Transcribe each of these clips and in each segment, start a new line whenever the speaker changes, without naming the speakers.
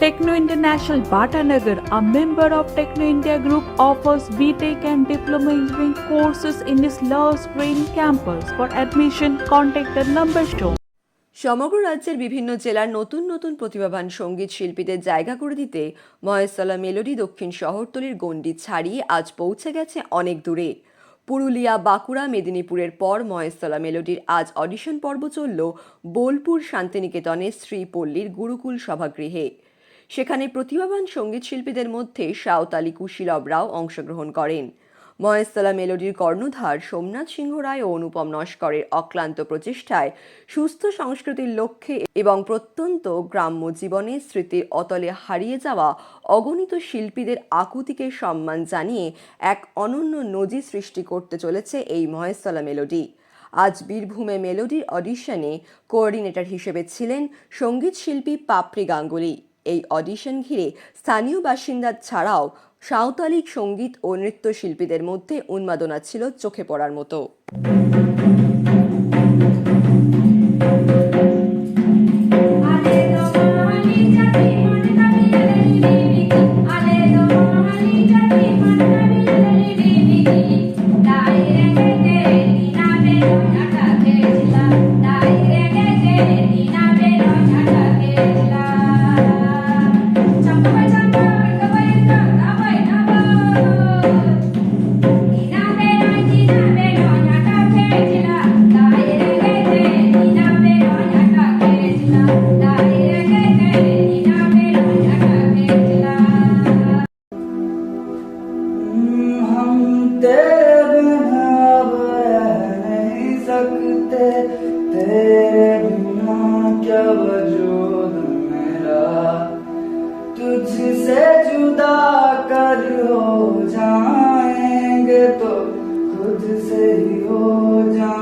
Techno International Bhatanagar, a member of Techno India Group, offers BTEC and Diploma Engineering courses in its Love Green campus. For admission, contact the number shown.
সমগ্র রাজ্যের বিভিন্ন জেলার নতুন নতুন প্রতিভাবান সংগীত শিল্পীদের জায়গা করে দিতে মহেশতলা মেলোডি দক্ষিণ শহরতলির গণ্ডি ছাড়িয়ে আজ পৌঁছে গেছে অনেক দূরে পুরুলিয়া বাঁকুড়া মেদিনীপুরের পর মহেশতলা মেলোডির আজ অডিশন পর্ব চলল বোলপুর শান্তিনিকেতনের শ্রীপল্লীর গুরুকুল সভাগৃহে সেখানে প্রতিভাবান সংগীত শিল্পীদের মধ্যে সাঁওতালি কুশীলব রাও অংশগ্রহণ করেন। মহেশতলা মেলোডির কর্ণধার সোমনাথ সিংহ রায় ও অনুপম নস্করের অক্লান্ত প্রচেষ্টায় সুস্থ সংস্কৃতির লক্ষ্যে এবং প্রত্যন্ত গ্রাম্য জীবনের স্মৃতির অতলে হারিয়ে যাওয়া অগণিত শিল্পীদের আকুতিকে সম্মান জানিয়ে এক অনন্য নজির সৃষ্টি করতে চলেছে এই মহেশতলা মেলোডি। আজ বীরভূমে মেলোডির অডিশনে কোঅর্ডিনেটর হিসেবে ছিলেন সংগীত শিল্পী পাপড়ি গাঙ্গুলি। এই অডিশন ঘিরে স্থানীয় বাসিন্দা ছাড়াও সাঁওতালিক সংগীত ও নৃত্যশিল্পীদের মধ্যে উন্মাদনা ছিল চোখে পড়ার মতো।
सकते तेरे बिना क्या वजूद मेरा? तुझसे जुदा कर हो जाएँगे तो खुद से ही हो जाएँगे।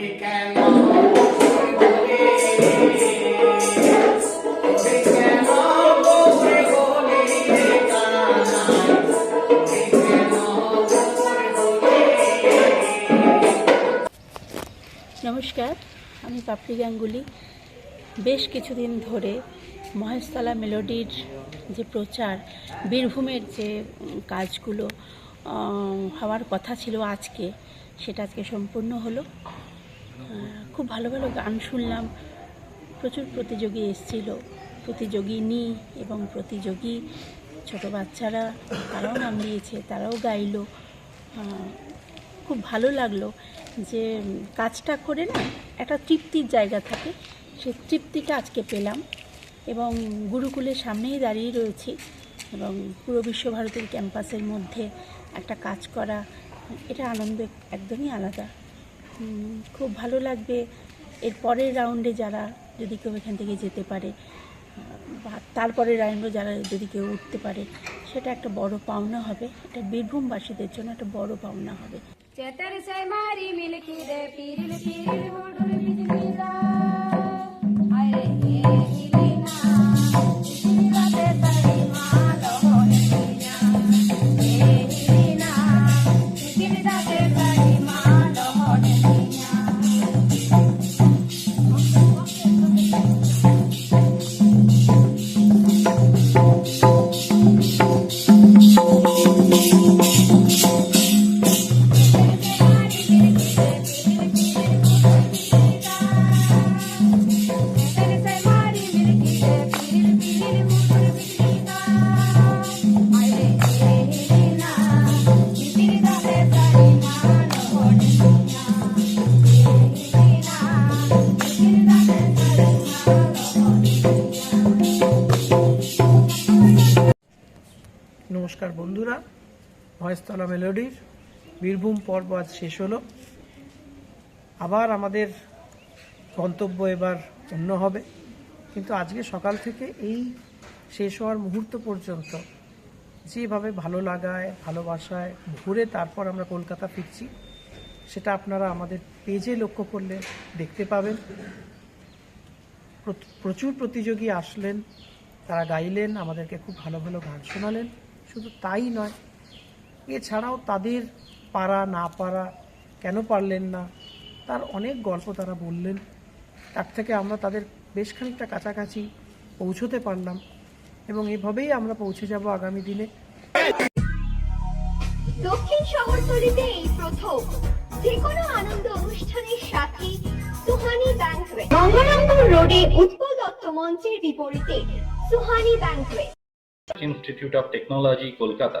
নমস্কার, আমি পাপড়ি গাঙ্গুলি। বেশ কিছুদিন ধরে মহেশতলা মেলোডির যে প্রচার, বীরভূমের যে কাজগুলো হওয়ার কথা ছিল আজকে, সেটা আজকে সম্পূর্ণ হলো। খুব ভালো ভালো গান শুনলাম। প্রচুর প্রতিযোগী এসেছিল। প্রতিযোগিনী এবং প্রতিযোগী ছোট বাচ্চারা, তারাও নাম দিয়েছে, তারাও গাইলো। খুব ভালো লাগল যে কাজটা করে না একটা তৃপ্তির জায়গা থাকে। সেই তৃপ্তিটা আজকে পেলাম এবং গুরুকুলের সামনেই দাঁড়িয়ে রয়েছি এবং পুরো বিশ্বভারতীর ক্যাম্পাসের মধ্যে একটা কাজ করা, এটা আনন্দ একদমই আলাদা। খুব ভালো লাগবে। এর পরের রাউন্ডে যারা যদি কেউ এখান থেকে যেতে পারে বা তারপরে রাউন্ডে যারা যদি কেউ উঠতে পারে, সেটা একটা বড় পাওনা হবে। এটা বীরভূমবাসীদের জন্য একটা বড় পাওনা হবে।
চেতার সাই মারি মিলকি
পিরিল পিরিল মহেশতলা মেলোডির বীরভূম পর্ব আজ শেষ হলো। আবার আমাদের গন্তব্য এবার অন্য হবে। কিন্তু আজকে সকাল থেকে এই শেষ হওয়ার মুহূর্ত পর্যন্ত যেভাবে ভালো লাগায়, ভালোবাসায় ঘুরে তারপর আমরা কলকাতা ফিরছি, সেটা আপনারা আমাদের পেজে লক্ষ্য করলে দেখতে পাবেন। প্র- প্রচুর প্রতিযোগী আসলেন, তারা গাইলেন, আমাদেরকে খুব ভালো ভালো গান শোনালেন। শুধু তাই নয় এছাড়াও তাদের পারা না পারা কেন পারলেন না তার অনেক গল্প তারা বললেন। তার থেকে আমরা তাদের বেশ খানিকটা কাছাকাছি পৌঁছতে পারলাম এবং এভাবেই আমরা পৌঁছে যাব আগামী দিনে।
দক্ষিণ শহরতলিতে এই প্রথম যে কোনো আনন্দ অনুষ্ঠানের সাথে সুহানি ব্যাংকুয়েট রোডে উৎপল দত্ত মঞ্চের বিপরীতে Suhani banquet
Institute of Technology, Kolkata,